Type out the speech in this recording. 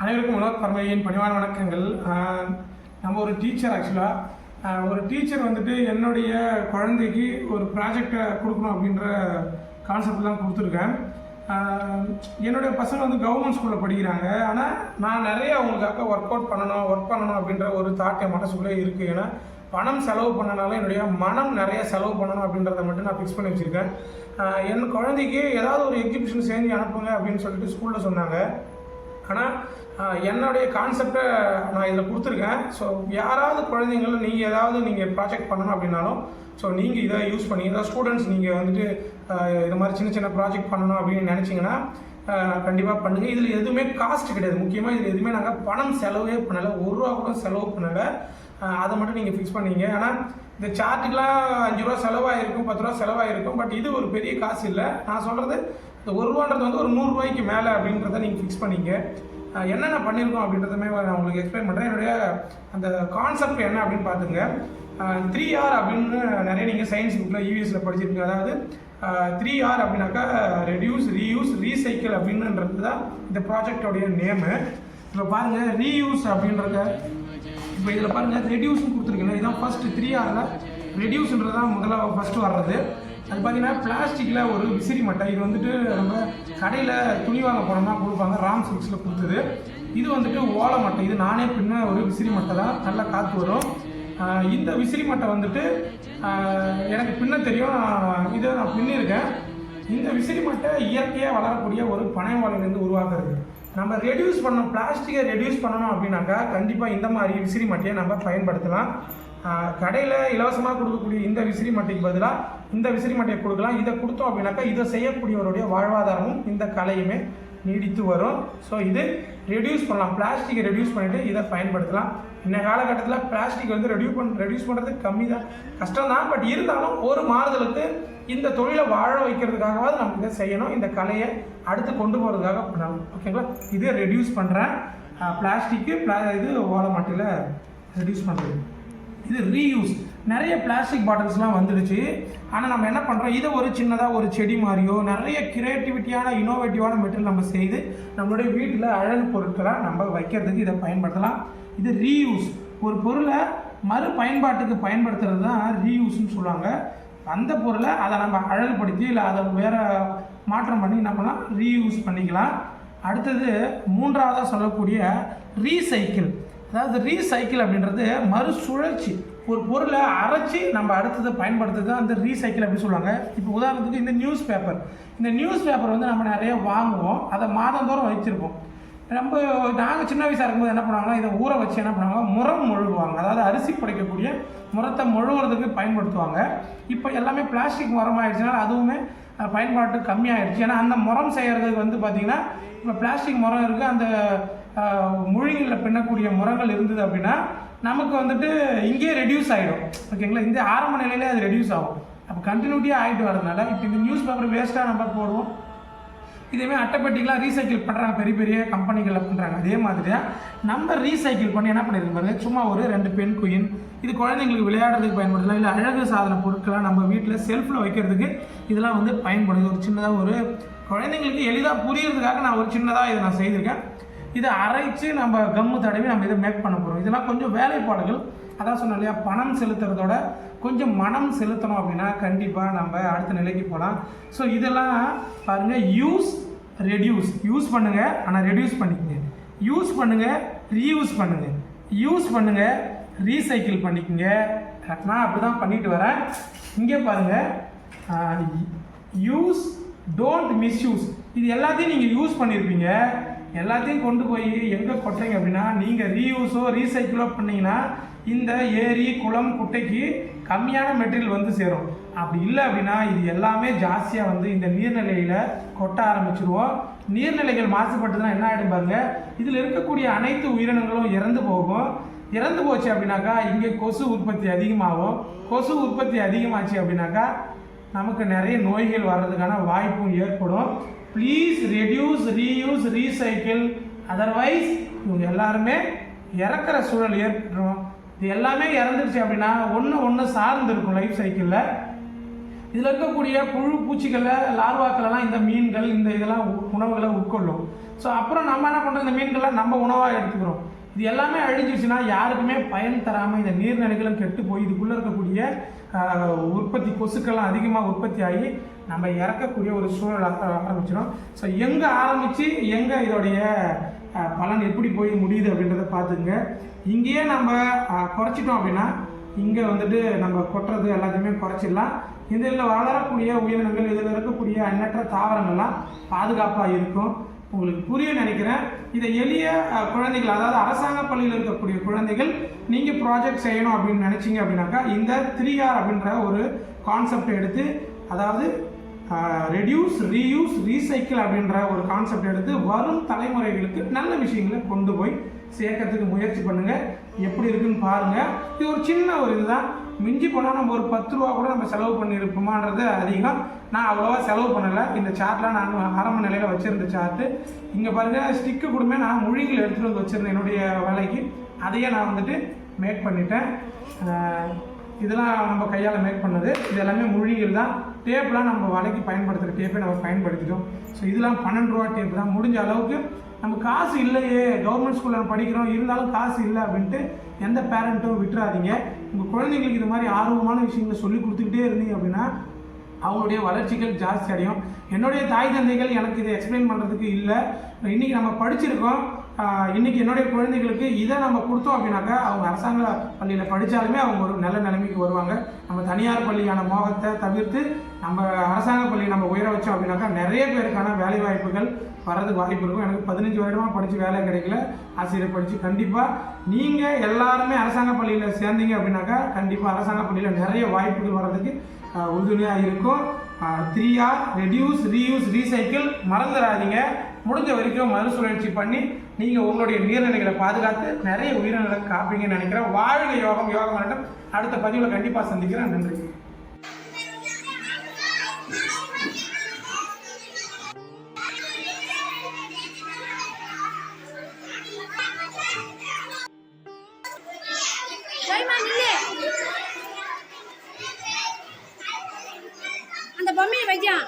அனைவருக்கும் உலக பரமையின் பணிவான வணக்கங்கள். நம்ம ஒரு டீச்சர் ஆக்சுவலாக ஒரு டீச்சர் வந்துட்டு என்னுடைய குழந்தைக்கு ஒரு ப்ராஜெக்டை கொடுக்கணும் அப்படின்ற கான்செப்ட் தான் கொடுத்துருக்கேன். என்னுடைய பசங்க வந்து கவர்மெண்ட் ஸ்கூலில் படிக்கிறாங்க. ஆனால் நான் நிறைய அவங்களுக்காக ஒர்க் அவுட் பண்ணணும் ஒர்க் பண்ணணும் அப்படின்ற ஒரு தாட் என் மனசுக்குள்ளே இருக்குது ஏன்னா பணம் செலவு பண்ணனால என்னுடைய மனம் நிறைய செலவு பண்ணணும் அப்படின்றத மட்டும் நான் ஃபிக்ஸ் பண்ணி வச்சுருக்கேன். என் குழந்தைக்கு ஏதாவது ஒரு எக்ஸிபிஷன் சேர்ந்து அனுப்புங்க அப்படின்னு சொல்லிட்டு ஸ்கூலில் சொன்னாங்க. ஆனால் என்னுடைய கான்செப்டை நான் இதில் கொடுத்துருக்கேன். ஸோ யாராவது குழந்தைங்கள நீங்கள் ஏதாவது நீங்கள் ப்ராஜெக்ட் பண்ணணும் அப்படின்னாலும் ஸோ நீங்கள் இதை யூஸ் பண்ணி ஏதாவது ஸ்டூடெண்ட்ஸ் நீங்கள் வந்துட்டு இது மாதிரி சின்ன சின்ன ப்ராஜெக்ட் பண்ணணும் அப்படின்னு நினச்சிங்கன்னா கண்டிப்பாக பண்ணுங்கள் இதில் எதுவுமே காஸ்ட் கிடையாது. முக்கியமாக இதில் எதுவுமே நாங்கள் பணம் செலவே பண்ணலை. ஒரு ரூபா கூட செலவு பண்ணலை. அதை மட்டும் நீங்கள் ஃபிக்ஸ் பண்ணீங்க. ஆனால் இந்த சார்ட்டுக்கெலாம் அஞ்சு ரூபா செலவாயிருக்கும் பத்து ரூபா செலவாயிருக்கும். பட் இது ஒரு பெரிய காசு இல்லை. நான் சொல்கிறது இந்த ஒரு ரூபான்றது வந்து ஒரு நூறுரூவாய்க்கு மேலே அப்படின்றத நீங்கள் ஃபிக்ஸ் பண்ணிங்க. என்னென்ன பண்ணியிருக்கோம் அப்படின்றதுமே நான் உங்களுக்கு எக்ஸ்பிளைன் பண்ணுறேன் என்னுடைய அந்த கான்செப்ட் என்ன அப்படின்னு பார்த்துங்க. த்ரீ ஆர் அப்படின்னு நிறைய நீங்கள் சயின்ஸ் புக்கில் யூஎஸில் படிச்சிருக்கீங்க. அதாவது த்ரீ ஆர் அப்படின்னாக்கா ரெடியூஸ் ரீயூஸ் ரீசைக்கிள் அப்படின்றது தான் இந்த ப்ராஜெக்டோடைய நேமு இப்போ பாருங்கள் ரீயூஸ் அப்படின்றத இப்போ இதில் பாருங்கள் ரெடியூஸ்னு கொடுத்துருக்கீங்க. இதுதான் ஃபஸ்ட்டு த்ரீ ஆரில் ரெடியூஸ்ன்றது தான் முதல்ல ஃபஸ்ட்டு வர்றது. அது பார்த்தீங்கன்னா பிளாஸ்டிக்கில் ஒரு விசிறி மட்டை. இது வந்துட்டு நம்ம கடையில் துணி வாங்க போனோம்னா கொடுப்பாங்க. ராம் சிக்ஸில் கொடுத்தது. இது வந்துட்டு ஓலை மட்டை. இது நானே பின்ன ஒரு விசிறி மட்டை தான். நல்லா காற்று வரும். இந்த விசிறி மட்டை வந்துட்டு எனக்கு பின்ன தெரியும். நான் இதை நான் பின்னிருக்கேன் இந்த விசிறி மட்டை இயற்கையாக வளரக்கூடிய ஒரு பனை ஓலையிலேருந்து உருவாக்குறது. நம்ம ரெடியூஸ் பண்ணோம் பிளாஸ்டிக்கை ரெடியூஸ் பண்ணணும் அப்படின்னாக்கா கண்டிப்பாக இந்த மாதிரி விசிறி மட்டையை நம்ம பயன்படுத்தலாம். கடையில் இலவசமாக கொடுக்கக்கூடிய இந்த விசிறி மட்டைக்கு பதிலாக இந்த விசிறி மட்டையை கொடுக்கலாம். இதை கொடுத்தோம் அப்படின்னாக்கா இதை செய்யக்கூடியவருடைய வாழ்வாதாரமும் இந்த கலையுமே நீடித்து வரும். ஸோ இது ரெடியூஸ் பண்ணலாம். பிளாஸ்டிக்கை ரெடியூஸ் பண்ணிவிட்டு இதை பயன்படுத்தலாம். இந்த காலகட்டத்தில் பிளாஸ்டிக் வந்து ரெடியூ பண் ரெடியூஸ் பண்ணுறது கம்மி தான் கஷ்டம் தான் பட் இருந்தாலும் ஒரு மாறுதலுக்கு இந்த தொழிலை வாழ வைக்கிறதுக்காகவாவது நம்ம இதை செய்யணும். இந்த கலையை அடுத்து கொண்டு போகிறதுக்காக பண்ணணும் ஓகேங்களா இதை ரெடியூஸ் பண்ணுறேன் பிளாஸ்டிக்கு பிளா இது ஓலை மாட்டில் ரெடியூஸ் பண்ணுறது இது ரீயூஸ் நிறைய பிளாஸ்டிக் பாட்டில்ஸ்லாம் வந்துடுச்சு. ஆனால் நம்ம என்ன பண்ணுறோம் இதை ஒரு சின்னதாக ஒரு செடி மாதிரியோ நிறைய கிரியேட்டிவிட்டியான இனோவேட்டிவான மெட்டீரியல் நம்ம செய்து நம்மளுடைய வீட்டில் அழகு பொருட்களாக நம்ம வைக்கிறதுக்கு இதை பயன்படுத்தலாம். இது ரீயூஸ் ஒரு பொருளை மறு பயன்பாட்டுக்கு பயன்படுத்துறது தான் ரீயூஸ்னு சொல்லுவாங்க. அந்த பொருளை அதை நம்ம அழகுபடுத்தி இல்லை அதை வேறு மாற்றம் பண்ணி என்ன பண்ணலாம்? ரீயூஸ் பண்ணிக்கலாம். அடுத்தது மூன்றாவதாக சொல்லக்கூடிய ரீசைக்கிள் அதாவது ரீசைக்கிள் அப்படின்றது மறுசுழற்சி. ஒரு பொருளை அரைச்சி நம்ம அடுத்தது பயன்படுத்துறது தான் அந்த ரீசைக்கிள் அப்படின்னு சொல்லுவாங்க. இப்போ உதாரணத்துக்கு இந்த நியூஸ் பேப்பர் இந்த நியூஸ் பேப்பர் வந்து நம்ம நிறைய வாங்குவோம். அதை மாதந்தோறும் வச்சிருப்போம் நம்ம நாங்கள் சின்ன வயசாக இருக்கும்போது என்ன பண்ணுவாங்கன்னா இதை ஊற வச்சு என்ன பண்ணுவாங்க? முறம் மொழுகுவாங்க. அதாவது அரிசி புடைக்கக்கூடிய முறத்தை மொழுகுறதுக்கு பயன்படுத்துவாங்க. இப்போ எல்லாமே பிளாஸ்டிக் முரம் ஆயிடுச்சுனால அதுவுமே பயன்பாட்டு கம்மியாயிடுச்சு. ஏன்னா அந்த முறம் செய்கிறதுக்கு வந்து பார்த்திங்கன்னா இப்போ பிளாஸ்டிக் முறம் இருக்குது அந்த மொழிகளில் பின்னக்கூடிய முறங்கள் இருந்தது அப்படின்னா நமக்கு வந்துட்டு இங்கேயே ரெடியூஸ் ஆகிடும் ஓகேங்களா இந்த ஆரம்ப நிலையிலே அது ரெடியூஸ் ஆகும். அப்போ கண்டினியூட்டியாக ஆகிட்டு வரதுனால இப்போ இந்த நியூஸ் பேப்பர் வேஸ்ட்டாக நம்ம போடுவோம். இதேமாதிரி அட்டைப்பட்டிகளாக ரீசைக்கிள் பண்ணுறாங்க பெரிய பெரிய கம்பெனிகளில் பண்ணுறாங்க அதே மாதிரியாக நம்ம ரீசைக்கிள் பண்ணி என்ன பண்ணியிருக்கோம் பாருங்க? சும்மா ஒரு ரெண்டு பெண் குயின் இது குழந்தைங்களுக்கு விளையாடுறதுக்கு பயன்படுத்தலாம் இல்லை அழகு சாதன பொருட்களாக நம்ம வீட்டில் செல்ஃபில் வைக்கிறதுக்கு இதெல்லாம் வந்து பயன்படுது. ஒரு சின்னதாக ஒரு குழந்தைங்களுக்கு எளிதாக புரியறதுக்காக நான் ஒரு சின்னதாக இதை நான் செய்திருக்கேன். இதை அரைச்சு நம்ம கம்மு தடவி நம்ம இதை மேக் பண்ண போகிறோம் இதெல்லாம் கொஞ்சம் வேலைப்பாடுகள். அதான் சொன்னோம் இல்லையா? பணம் செலுத்துறதோட கொஞ்சம் மனம் செலுத்தணும் அப்படின்னா கண்டிப்பாக நம்ம அடுத்த நிலைக்கு போகலாம். ஸோ இதெல்லாம் பாருங்கள் யூஸ் ரெடியூஸ் யூஸ் பண்ணுங்கள் ஆனால் ரெடியூஸ் பண்ணிக்கங்க. யூஸ் பண்ணுங்கள் ரீயூஸ் பண்ணுங்கள் யூஸ் பண்ணுங்கள் ரீசைக்கிள் பண்ணிக்கங்க. நான் அப்படி தான் பண்ணிட்டு வரேன். இங்கே பாருங்கள் யூஸ் டோன்ட் மிஸ்யூஸ் இது எல்லாத்தையும் நீங்கள் யூஸ் பண்ணியிருப்பீங்க எல்லாத்தையும் கொண்டு போய் எங்கே கொட்டுறீங்க அப்படின்னா நீங்கள் ரீயூஸோ ரீசைக்கிளோ பண்ணீங்கன்னா இந்த ஏரி குளம் குட்டைக்கு கம்மியான மெட்டீரியல் வந்து சேரும். அப்படி இல்லை அப்படின்னா இது எல்லாமே ஜாஸ்தியாக வந்து இந்த நீர்நிலையில் கொட்ட ஆரம்பிச்சிருவோம். நீர்நிலைகள் மாசுபட்டுதுன்னா என்ன ஆகிடும் பாருங்கள் இதில் இருக்கக்கூடிய அனைத்து உயிரினங்களும் இறந்து போகும். இறந்து போச்சு அப்படின்னாக்கா இங்கே கொசு உற்பத்தி அதிகமாகும். கொசு உற்பத்தி அதிகமாச்சு அப்படின்னாக்கா நமக்கு நிறைய நோய்கள் வர்றதுக்கான வாய்ப்பும் ஏற்படும். Please reduce reuse recycle otherwise இவங்க எல்லாருமே இறக்குற சூழல் ஏற்பட்டுரும் இது எல்லாமே இறந்துருச்சு அப்படின்னா ஒன்று ஒன்று சார்ந்து இருக்கும் லைஃப் சைக்கிளில் இதில் இருக்கக்கூடிய புழு பூச்சிகளை லார்வாக்களெல்லாம் இந்த மீன்கள் இந்த இதெல்லாம் உணவுகளை உட்கொள்ளும். ஸோ அப்புறம் நம்ம என்ன பண்ணுறோம் இந்த மீன்கள்லாம் நம்ம உணவாக எடுத்துக்கிறோம். இது எல்லாமே அழிஞ்சிருச்சுன்னா யாருக்குமே பயன் தராமல் இந்த நீர்நிலைகளும் கெட்டு போய் இதுக்குள்ளே இருக்கக்கூடிய உற்பத்தி கொசுக்கள்லாம் அதிகமாக உற்பத்தி ஆகி நம்ம இறக்கக்கூடிய ஒரு சூழல் ஆரம்பிச்சிடும். ஸோ எங்கே ஆரம்பித்து எங்கே இதோடைய பலன் எப்படி போய் முடியுது அப்படின்றத பார்த்துங்க இங்கேயே நம்ம குறைச்சிட்டோம் அப்படின்னா இங்கே வந்துட்டு நம்ம கொட்டுறது எல்லாத்தையுமே குறைச்சிடலாம். இதில் வளரக்கூடிய உயிரினங்கள் இதில் இருக்கக்கூடிய எண்ணற்ற தாவரங்கள்லாம் பாதுகாப்பாக இருக்கும். உங்களுக்கு புரிய நினைக்கிறேன். இதை எளிய குழந்தைகள் அதாவது அரசாங்க பள்ளியில் இருக்கக்கூடிய குழந்தைகள் நீங்கள் ப்ராஜெக்ட் செய்யணும் அப்படின்னு நினச்சிங்க அப்படின்னாக்கா இந்த த்ரீ ஆர் அப்படின்ற ஒரு கான்செப்ட் எடுத்து அதாவது ரெடியூஸ் ரீயூஸ் ரீசைக்கிள் அப்படின்ற ஒரு கான்செப்ட் எடுத்து வரும் தலைமுறைகளுக்கு நல்ல விஷயங்களை கொண்டு போய் சேர்க்கறதுக்கு முயற்சி பண்ணுங்கள் எப்படி இருக்குன்னு பாருங்கள் இது ஒரு சின்ன ஒரு இதுதான். மிஞ்சி போனால் நம்ம ஒரு பத்து ரூபா கூட நம்ம செலவு பண்ணியிருப்போமான்றது அதிகம். நான் அவ்வளோவா செலவு பண்ணலை. இந்த சார்ட்லாம் நான் ஆரம்ப நிலையில் வச்சுருந்த சார்ட்டு இங்கே பாருங்கள் ஸ்டிக்கு கூடமே நான் மொழிகள் எடுத்துகிட்டு வந்து வச்சுருந்தேன் என்னுடைய வேலைக்கு. அதையே நான் வந்துட்டு மேக் பண்ணிட்டேன். இதெல்லாம் நம்ம கையால் மேக் பண்ணது. இது எல்லாமே மொழிகள் தான். டேப்லாம் நம்ம வலைக்கு பயன்படுத்துகிற டேப்பை நம்ம பயன்படுத்திட்டோம். ஸோ இதெல்லாம் பன்னெண்டு ரூபா டேப் தான். முடிஞ்ச அளவுக்கு நம்ம காசு இல்லையே. கவர்மெண்ட் ஸ்கூலில் நம்ம படிக்கிறோம். இருந்தாலும் காசு இல்லை அப்படின்ட்டு எந்த பேரண்ட்டும் விட்டுறாதீங்க. உங்கள் குழந்தைங்களுக்கு இது மாதிரி ஆர்வமான விஷயங்களை சொல்லி கொடுத்துக்கிட்டே இருந்தீங்க அப்படின்னா அவங்களுடைய வளர்ச்சிகள் ஜாஸ்தி அடையும். என்னுடைய தாய் தந்தைகள் எனக்கு இதை எக்ஸ்பிளைன் பண்ணுறதுக்கு இல்லை. இன்றைக்கி நம்ம படிச்சிருக்கோம். இன்றைக்கி என்னுடைய குழந்தைகளுக்கு இதை நம்ம கொடுத்தோம் அப்படின்னாக்கா அவங்க அரசாங்க பள்ளியில் படித்தாலுமே அவங்க ஒரு நல்ல நிலைமைக்கு வருவாங்க. நம்ம தனியார் பள்ளியான மோகத்தை தவிர்த்து நம்ம அரசாங்க பள்ளி நம்ம உயர வச்சோம் அப்படின்னாக்கா நிறைய பேருக்கான வேலை வாய்ப்புகள் வர்றதுக்கு வாய்ப்பு இருக்கும். எனக்கு பதினஞ்சு வருடமாக படித்து வேலை கிடைக்கல. ஆசிரியர் படித்து கண்டிப்பாக நீங்கள் எல்லாருமே அரசாங்க பள்ளியில் சேர்ந்தீங்க அப்படின்னாக்கா கண்டிப்பாக அரசாங்க பள்ளியில் நிறைய வாய்ப்புகள் வர்றதுக்கு உறுதுணையாக இருக்கும். Three R reduce reuse recycle மறந்துடாதீங்க. முடிஞ்ச வரைக்கும் மறுசுழற்சி பண்ணி நீங்கள் உங்களுடைய நீர்நிலைகளை பாதுகாத்து நிறைய உயிரினங்களை காப்பீங்கன்னு நினைக்கிறேன். வாழ்க யோகம் யோகம் அடுத்த பதிவில் கண்டிப்பாக சந்திக்கிறேன். நன்றி. 再这样。